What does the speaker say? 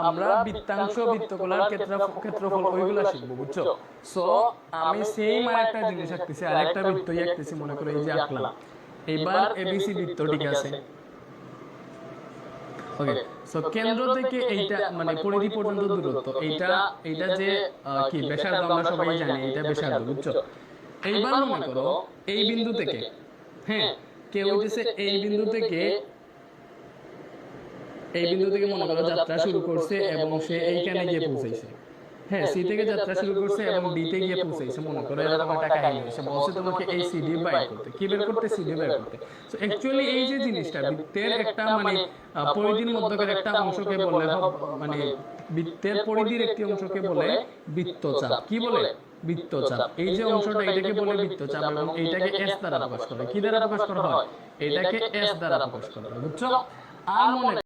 আমরা বৃত্তাংশ বৃত্তকলার ক্ষেত্রফল ওইগুলো শিখব বুঝছ? সো আমি সেম আরেকটা জিনিস আঁকতেছি আরেকটা বৃত্তই আঁকতেছি মনে করো এই যে আঁকলাম। এবার এবিসি বৃত্ত ঠিক আছে। ওকে সো কেন্দ্র থেকে এইটা মানে পরিধি পর্যন্ত দূরত্ব। এইটা এইটা যে কি ব্যাসার্ধ আমরা সবাই জানি এটা ব্যাসার্ধ বুঝছ? এইবার মনে করো এই বিন্দু থেকে হ্যাঁ কেউ হইতেছে এই বিন্দু থেকে এই বিন্দু থেকে মনে করো যাত্রা শুরু করছে এবং সে এইখানে গিয়ে পৌঁছাইছে। হ্যাঁ সি থেকে যাত্রা শুরু করছে এবং ডি তে গিয়ে পৌঁছাইছে। মনে করো এরকম একটা কাহিনী সে বলছে তোমাকে এই সিডি বাইর করতে। কি বের করতে? সিডি বের করতে। সো অ্যাকচুয়ালি এই যে জিনিসটা, বৃত্তের একটা মানে পরিধির মধ্যকার একটা অংশকে বলে মানে বৃত্তের পরিধির একটি অংশকে বলে বৃত্তচাপ। কি বলে? বৃত্তচাপ। এই যে অংশটা, এটাকে বলে বৃত্তচাপ এবং এইটাকে এস দ্বারা প্রকাশ করে। কি দ্বারা প্রকাশ করা হয়? এটাকে এস দ্বারা প্রকাশ করা হয়। বুঝছ? আর মনে